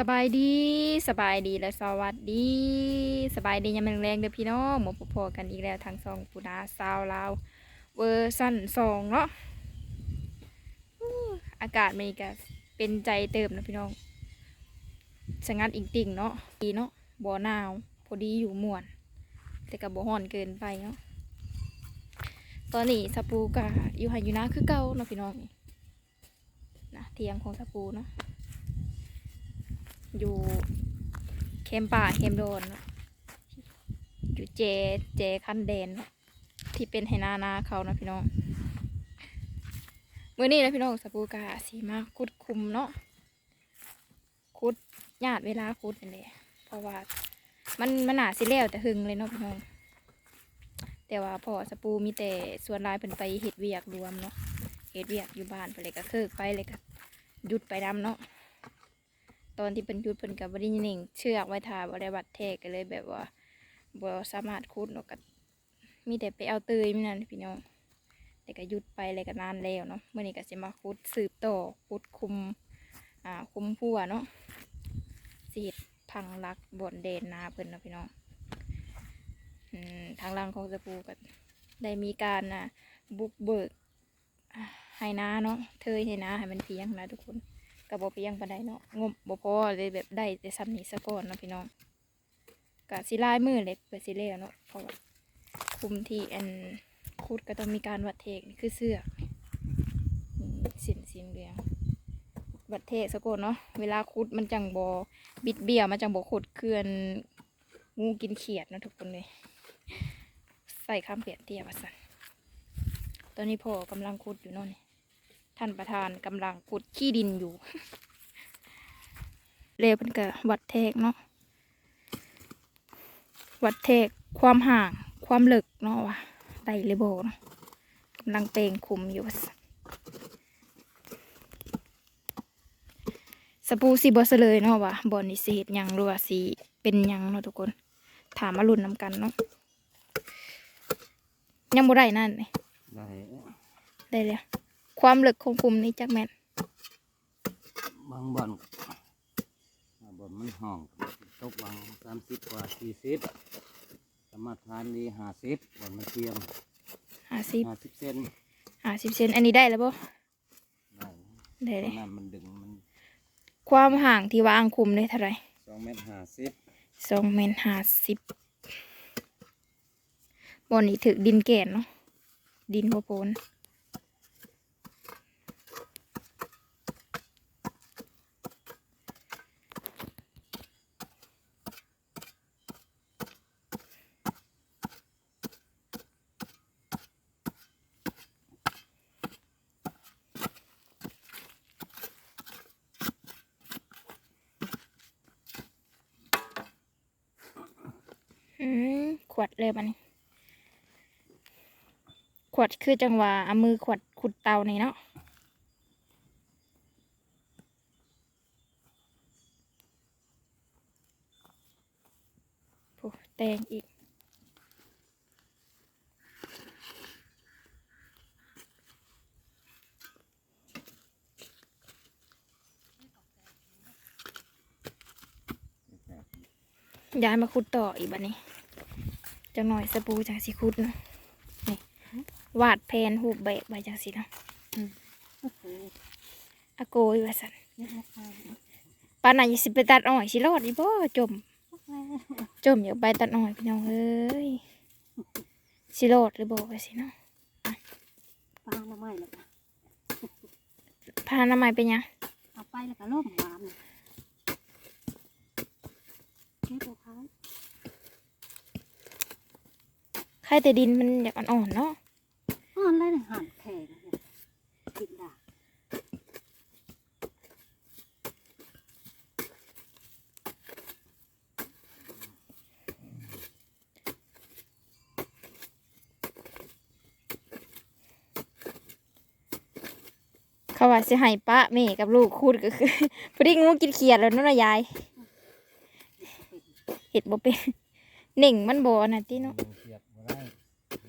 สบายดีสบายดีและสวัสดี สบายดียามแรงๆเด้อพี่น้องหมอพอกันอีกแล้วทางซองปูนาซาวลาวเวอร์ซันสองเนาะอากาศมันก็เป็นใจเติมนะพี่น้องสงัดอิงติ่งเนาะดีเนาะบ่หนาว พอดีอยู่ม่วน แต่กับบ่ฮ้อนเกินไปเนาะตอนนี้สปูกะอยู่ไหอยู่นะคือเก่าเนาะพี่น้องนะเทียงของสปูเนาะ อยู่เคมป่าเคมโดน อยู่เจเจคันเดน ที่เป็นไหนานาเขานะพี่น้องเมื่อนี้นะพี่น้องสปูกาสีมาคุดคุมเนาะคุดญาติเวลาคุดนั่นแหละเพราะว่ามันมันหนาสิแล้วแต่หึงเลยเนาะพี่น้องแต่ว่าพอสปูมีแต่ส่วนลายเป็นไปเห็ดเวียกรวมเนาะเห็ดเวียกอยู่บ้านไปเลยก็เคิกไปเลยก็หยุดไปดำเนาะ ตอนที่เป็นหยุดเพิ่นกับบริยิงเชือกไว้ทาบริบัตเทกก็เลยแบบว่าบ่สามารถคุดเนาะก็มีแต่ไปเอาเตยมีนั่นพี่น้องแต่ก็หยุดไปเลยก็นานแล้วเนาะเมื่อนี้ก็สิมาคุดสืบต่อคุดคุมอ่าคุมพัวเนาะสิเฮ็ดทางลักบ่อนเดนนาเพิ่นเนาะพี่น้องอืมทางหลังของสปูก็ได้มีการอะบุกเบิกให้นาเนาะเทยให้นาให้มันเพียงนะทุกคน กับบ่เพียงปานใดเนาะงบบ่พอเลยแบบได้แต่ซ้ำนี้ซะก่อนเนาะพี่น้องกะสิลายมือเล็กเพื่อสิเล่เนาะเพราะว่าคุมที่อันคุดก็ต้องมีการวัดเทกนี่คือเสื้อกนี่นี่สินเหลืองวัดเทกซะก่อนเนาะเวลาคุดมันจังบ่บิดเบี้ยวมันจังบ่ขดเคลื่อนงูกินเขียดนะทุกคนเลยใส่คำเปรียบเทียบว่าซั่นตอนนี้พ่อกำลังคุดอยู่เนาะนี่ ท่านประธานกำลังขุดขี้ดินอยู่ เร็วเป็นกะวัดเทกเนาะวัดเทกความห่างความลึกเนาะวะไดเลโบเนาะกำลังเปลงคุมอยู่ว่าซั่นสปูสีบอสเลยเนาะวะบอลนี่สิเฮ็ดหยังหรือว่าสีเป็นหยังเนาะทุกคน ถามมาลุ่นนำกันเนาะยังบ่ได้นั่นนี่ได้ได้เลย ความลึกของคุมนี่จักแม่นบางบ่อนอ่าบ่อนมันห้องตกวางสามสิบกว่าสี่สิบสามารถทานดีห้าสิบบ่อนมันเทียมห้าสิบห้าสิบเซนห้าสิบเซนอันนี้ได้แล้วบ่ได้ได้เลยน้ำมันดึงมันความห่างที่วางคุมได้เท่าไหร่สองเมตรห้าสิบสองเมตรห้าสิบบอนนี้ถึกดินแก่นเนาะดินโพโพน อืมขวดเลยมันขวดคือจังหวะเอามือขวดขุดเตานี่เนาะโอ้แตงอีก ย้ายมาขุดต่ออีกบัดนี้จังหน่อยสปูจังสิขุดเนาะนี่วาดแผนหูปแบบไว้จังสิเนาะอาโกยว่าสันปานไหนนสิไปตัดอ้อยสิรอดอีบ่จม จมอยากไปตัดอ้อยพี่น้องเอ้ยสิรอดหรือบ่ว่าสิเนาะปลาละไม่แล้วก็พาหน้าไม้เป็นหยังเอาไปแล้วก็ล่มหวานน่ะเฮ้ยตัวเขา ใครแต่ดินมันอยากอ่อนๆเนาะอ่อนเลยหันแข็งเนี่ยกินดาเขาว่าสิให้ป้าแม่กับลูกขุดก็คือพอดีงูกินเขียดแล้วนั่นน่ะยายเห็ดบ่เป็นหนิ่งมันบ่น่ะติเนาะ ดึงเสียบบ่ได้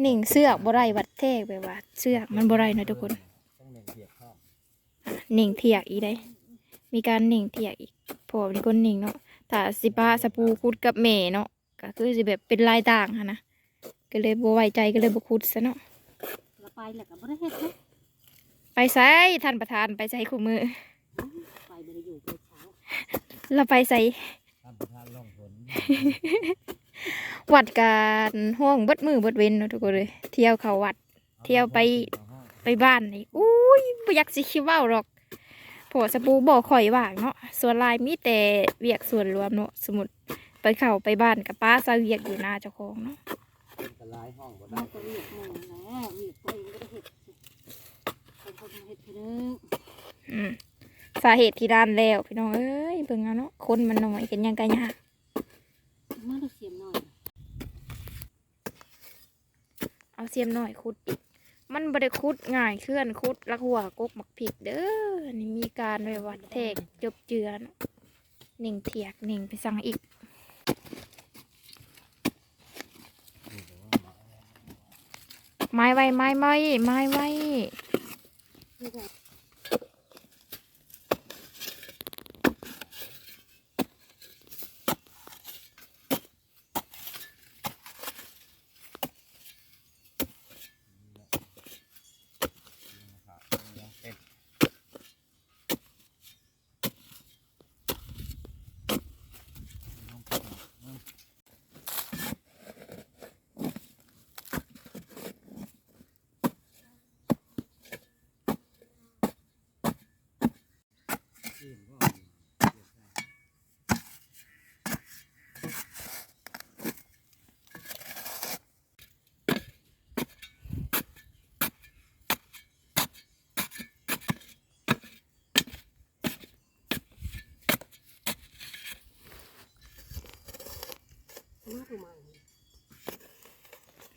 หนิ่งเสือกบ่ได้วัดเทกแบบว่าเสือกมันบ่ได้นะทุกคนต้องเล่นเสียบเข้าหนิ่งเทียกอีได้ มีการหนิ่งเถียกอีกพอเป็นคนหนิ่งเนาะถ้าสิป้าสปูคุดกับแม่เนาะก็คือสิแบบเป็นลายต่างหั้นนะก็เลยบ่ไว้ใจก็เลยบ่คุดซะเนาะแล้วไปแล้วก็บ่ได้เฮ็ดเลยไปใส่ท่านประธานไปใส่คู่มือไปบ่ได้อยู่ไปเช้าเราไปใส่ท่านประธานลงผล วัดการห้องเบดมือเบดเว้นเนาะทุกคนเลย เที่ยวเขาวัด เที่ยวไปไปบ้านนี่อุ้ยบ่อยากสิคิดเว่าหรอกเพอสปูบอกข่อยว่างเนาะส่วนหลายมีแต่เวียกส่วนรวมเนาะสมมุดไปเข้าไปบ้านกับป้าซาเวียกอยู่หน้าเจ้าของเนาะกระลายห้องบ่มัได้นก็เรียกหมู่แหละเรียกตัวเองบ่ได้เฮ็ดคนเขามาเฮ็ดเด้ออืมสาเหตุที่ด้านแล้วพี่น้องเอ้ยเบิ่งเอาเนาะคนมันน้อยเห็นหยังกันยากมาได้เสียมหน่อย เอาเสียมหน่อยคุดอีกมันบ่ได้ขุดง่ายเคลื่อนคุดลักหัวกกหมักผิดเด้อนี่มีการไปวัดเทกจบเจือนหนึ่งเถียกหนึ่งไปสั่งอีกไม้ไว้ไม้ไว้ไม้ไว้ นี่ก็ มาดูใหม่ ไม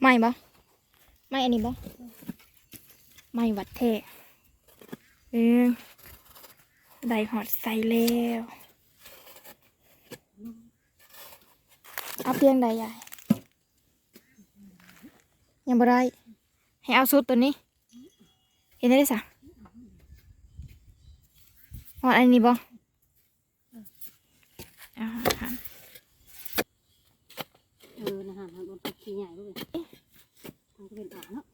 ่บ่ไม่อันนี้บ่ไม่วัดแทเออ ได้หอดใส่แล้วเอาเพียงใดยายยังบ่ได้ให้เอาสุดตัวนี้ เห็นได้สะหอดอันนี้บ่เอาหันเออนะฮะมันเป็นขี้ใหญ่เลยมันก็เป็นอ่าเนาะ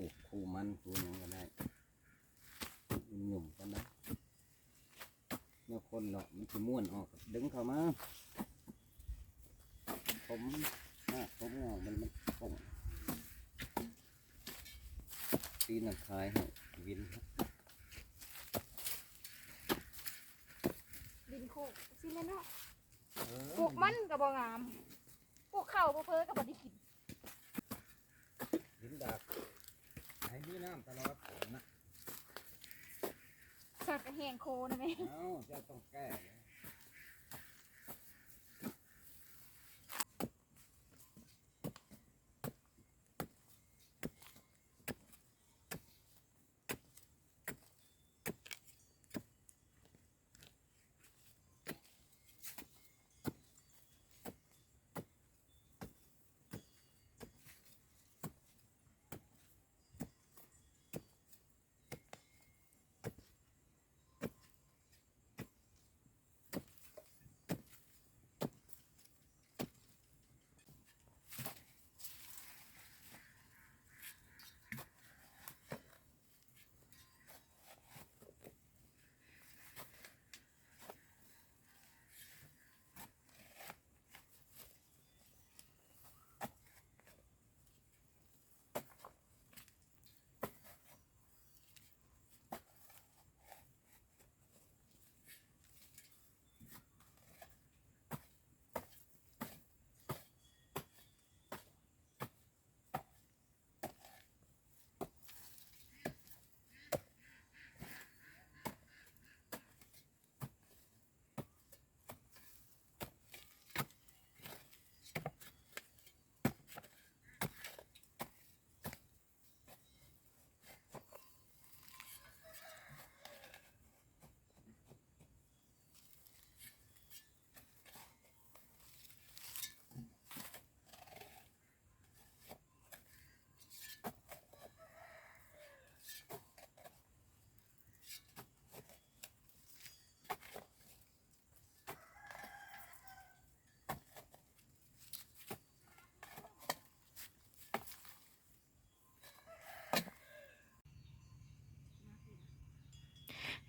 ปลูกคูมันคูหยังก็ได้มันหยุ่มกันนะเนี่ยคนเนาะมันจะม้วนออกดึงเข้ามา ผมน้าผมงอกมันมันป่งปีนักขายให้วินดินโคกสิเลยเนาะปลูกมันก็บ่งามปลูกข้าวบ่เพ้อก็บ่ได้กินดากให้ มีน้ำตลอดนะสัตว์ก็แห้งโคนะแม่ เอ้าเจ้าต้องแก้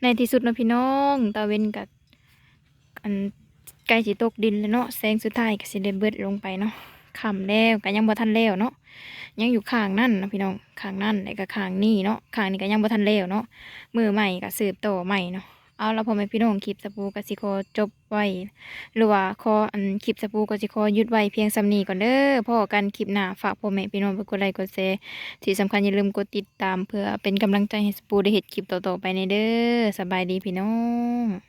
ในที่สุดนะพี่น้องตาเวนกับอันใกล้สิตกดินแล้วเนาะแสงสุดท้ายก็สิได้เบิดลงไปเนาะคำแล้วก็ยังบ่ทันแล้วเนาะยังอยู่ข้างนั่นนะพี่น้องข้างนั่นแล้วก็ข้างนี่เนาะข้างนี้ก็ยังบ่ทันแล้วเนาะมือใหม่ก็สืบต่อใหม่เนาะ เอาแล้วพอแม่พี่น้องคลิปสปูกสิโคจบไว้หรือว่าขออันคลิปสปูกสิขอยุดไว้เพียงสำนีก่อนเด้อพอกันคลิปหน้าฝากพ่อแม่พี่น้องไปกดไลค์กดแชร์ที่สำคัญอย่าลืมกดติดตามเพื่อเป็นกำลังใจให้สปูได้เห็นคลิปต่อๆไปในเด้อสบายดีพี่น้อง